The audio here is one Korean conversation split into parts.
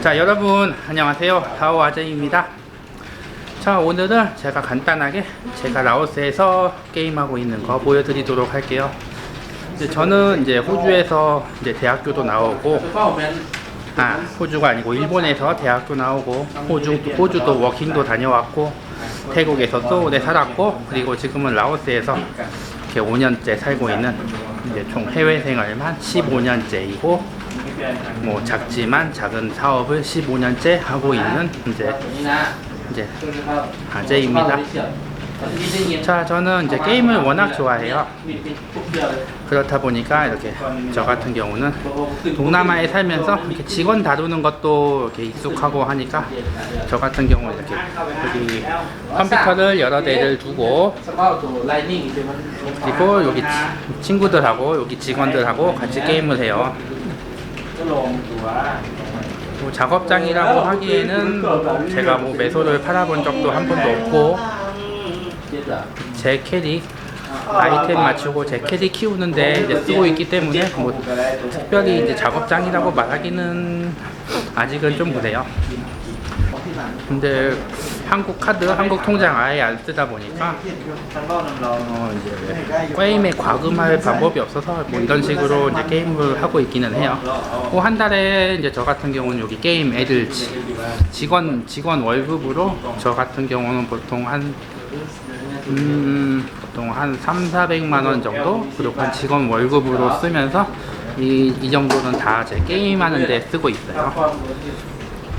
자 여러분 안녕하세요. 다오 아재입니다. 자 오늘은 제가 간단하게 제가 라오스에서 게임하고 있는 거 보여드리도록 할게요. 이제 저는 이제 호주에서 이제 대학교도 나오고 아 호주가 아니고 일본에서 대학교 나오고 호주 호주도 워킹도 다녀왔고 태국에서도 오래 살았고 그리고 지금은 라오스에서 이렇게 5년째 살고 있는 이제 총 해외 생활만 15년째이고 뭐 작지만 작은 사업을 15년째 하고 있는 이제 이제 아재입니다. 자 저는 이제 게임을 워낙 좋아해요. 그렇다 보니까 이렇게 저 같은 경우는 동남아에 살면서 이렇게 직원 다루는 것도 이렇게 익숙하고 하니까 저 같은 경우는 이렇게 여기 컴퓨터를 여러 대를 두고 그리고 여기 치- 친구들하고 여기 직원들하고 같이 게임을 해요. 뭐 작업장이라고 하기에는 제가 뭐 매소를 팔아본 적도 한 번도 없고 제 캐릭 아이템 맞추고 제 캐릭 키우는데 이제 쓰고 있기 때문에 뭐 특별히 이제 작업장이라고 말하기는 아직은 좀 그래요. 근데 한국 카드, 한국 통장 아예 안 쓰다 보니까 어 이제 게임에 과금할 방법이 없어서 뭐 이런 식으로 이제 게임을 하고 있기는 해요. 뭐 한 달에 이제 저 같은 경우는 여기 게임 애들 지- 직원 직원 월급으로 저 같은 경우는 보통 한 음, 보통 한 3, 400만 원 정도 그리고 한 직원 월급으로 쓰면서 이, 이 정도는 다 제 게임하는 데 쓰고 있어요.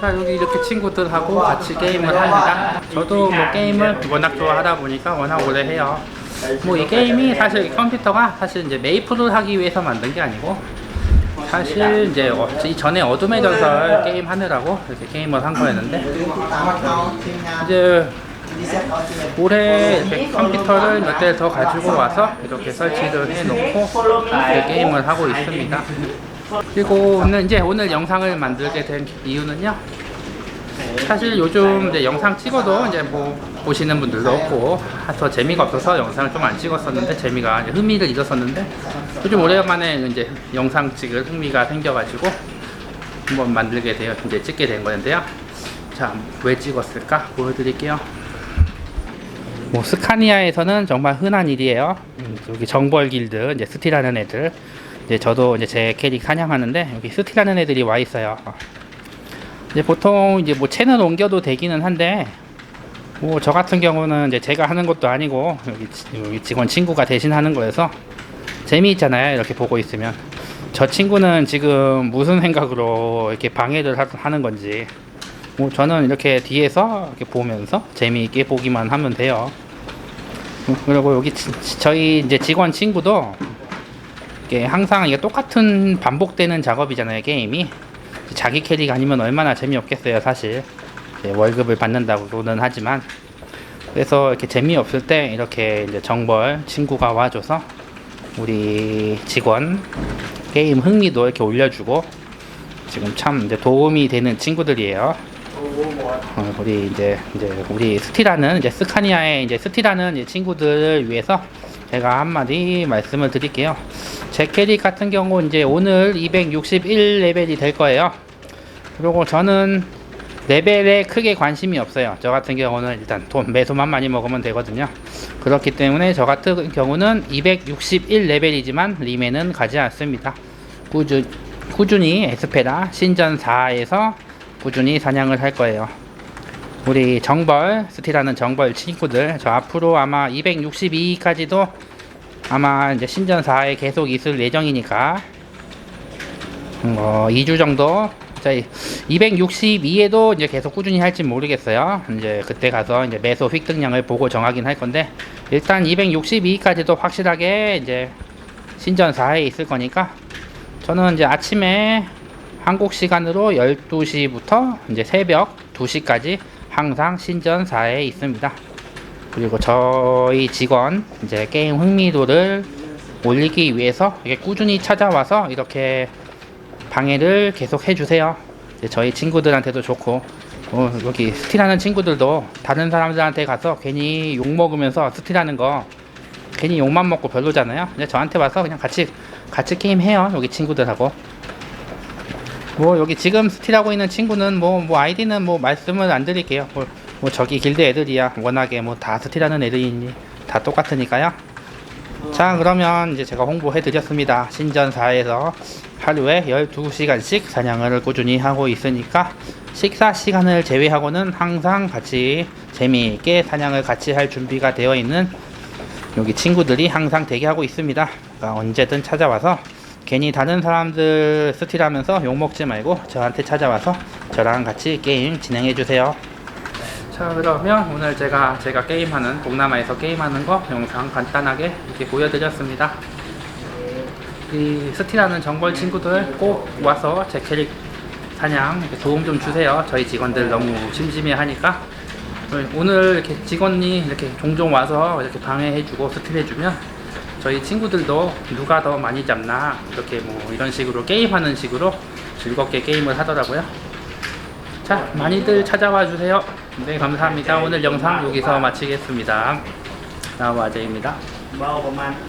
자 여기 이렇게 친구들하고 같이 게임을 합니다. 저도 뭐 게임을 워낙 좋아하다 보니까 워낙 오래 해요. 뭐 이 게임이 사실 컴퓨터가 사실 이제 메이플을 하기 위해서 만든 게 아니고 사실 이제 어, 전에 어둠의 전설 게임 하느라고 이렇게 게임을 한 거였는데 이제 올해 컴퓨터를 몇 대 더 가지고 와서 이렇게 설치를 해놓고 게임을 하고 있습니다. 그리고는 이제 오늘 영상을 만들게 된 이유는요. 사실 요즘 이제 영상 찍어도 이제 뭐 보시는 분들도 없고 더 재미가 없어서 영상을 좀 안 찍었었는데 재미가 흥미를 잃었었는데 요즘 오래간만에 이제 영상 찍을 흥미가 생겨가지고 한번 만들게 되어 이제 찍게 된 건데요. 자, 왜 찍었을까 보여드릴게요. 뭐 스카니아에서는 정말 흔한 일이에요. 음, 여기 정벌 길드 이제 스티라는 애들. 이제 저도 이제 제 캐릭 사냥하는데 여기 스티라는 애들이 와 있어요. 이제 보통 이제 뭐 채널 옮겨도 되기는 한데 뭐 저 같은 경우는 이제 제가 하는 것도 아니고 여기, 직원 친구가 대신 하는 거여서 재미있잖아요. 이렇게 보고 있으면 저 친구는 지금 무슨 생각으로 이렇게 방해를 하- 하는 건지 뭐 저는 이렇게 뒤에서 이렇게 보면서 재미있게 보기만 하면 돼요. 음, 그리고 여기 지- 저희 이제 직원 친구도 이게 항상 이게 똑같은 반복되는 작업이잖아요 게임이 자기 캐릭 아니면 얼마나 재미없겠어요 사실 월급을 받는다고는 하지만 그래서 이렇게 재미없을 때 이렇게 이제 정벌 친구가 와줘서 우리 직원 게임 흥미도 이렇게 올려주고 지금 참 도움이 되는 친구들이에요. 어, 우리 이제 이제 우리 스티라는 이제 스카니아의 이제 스티라는 이제 친구들을 위해서 제가 한마디 말씀을 드릴게요. 제 캐릭 같은 경우 이제 오늘 261 레벨이 될 거예요. 그리고 저는 레벨에 크게 관심이 없어요. 저 같은 경우는 일단 돈 매소만 많이 먹으면 되거든요. 그렇기 때문에 저 같은 경우는 261 레벨이지만 리메는 가지 않습니다. 꾸준, 꾸준히 에스페라 신전 4에서 꾸준히 사냥을 할 거예요. 우리 정벌 스티라는 정벌 친구들 저 앞으로 아마 262까지도 아마 이제 신전 4에 계속 있을 예정이니까 뭐 2주 정도 저희 262에도 이제 계속 꾸준히 할지 모르겠어요. 이제 그때 가서 이제 매소 획득량을 보고 정하긴 할 건데 일단 262까지도 확실하게 이제 신전 4에 있을 거니까 저는 이제 아침에 한국 시간으로 12시부터 이제 새벽 2시까지 항상 신전 4에 있습니다. 그리고 저희 직원 이제 게임 흥미도를 올리기 위해서 이렇게 꾸준히 찾아와서 이렇게 방해를 계속 해주세요. 저희 친구들한테도 좋고 어, 여기 스틸하는 친구들도 다른 사람들한테 가서 괜히 욕 먹으면서 스틸하는 거 괜히 욕만 먹고 별로잖아요. 근데 저한테 와서 그냥 같이 같이 게임 해요. 여기 친구들하고. 뭐 여기 지금 스틸하고 있는 친구는 뭐 뭐 아이디는 뭐 말씀을 안 드릴게요. 뭐, 뭐 저기 길드 애들이야. 워낙에 뭐 다 스틸하는 애들이니 다 똑같으니까요. 자 그러면 이제 제가 홍보해 드렸습니다. 신전 4에서 하루에 12시간씩 사냥을 꾸준히 하고 있으니까 식사 시간을 제외하고는 항상 같이 재미있게 사냥을 같이 할 준비가 되어 있는 여기 친구들이 항상 대기하고 있습니다. 그러니까 언제든 찾아와서 괜히 다른 사람들 스틸하면서 욕먹지 말고 저한테 찾아와서 저랑 같이 게임 진행해 주세요. 자 그러면 오늘 제가 제가 게임하는 동남아에서 게임하는 거 영상 간단하게 이렇게 보여드렸습니다. 이 스틸하는 정벌 친구들 꼭 와서 제 캐릭 사냥 도움 좀 주세요. 저희 직원들 너무 심심해 하니까 오늘 이렇게 직원이 이렇게 종종 와서 이렇게 방해해주고 스틸해주면 저희 친구들도 누가 더 많이 잡나 이렇게 뭐 이런 식으로 게임하는 식으로 즐겁게 게임을 하더라고요. 자 많이들 찾아와 주세요. 네 감사합니다. 오늘 영상 여기서 마치겠습니다. 나와제입니다.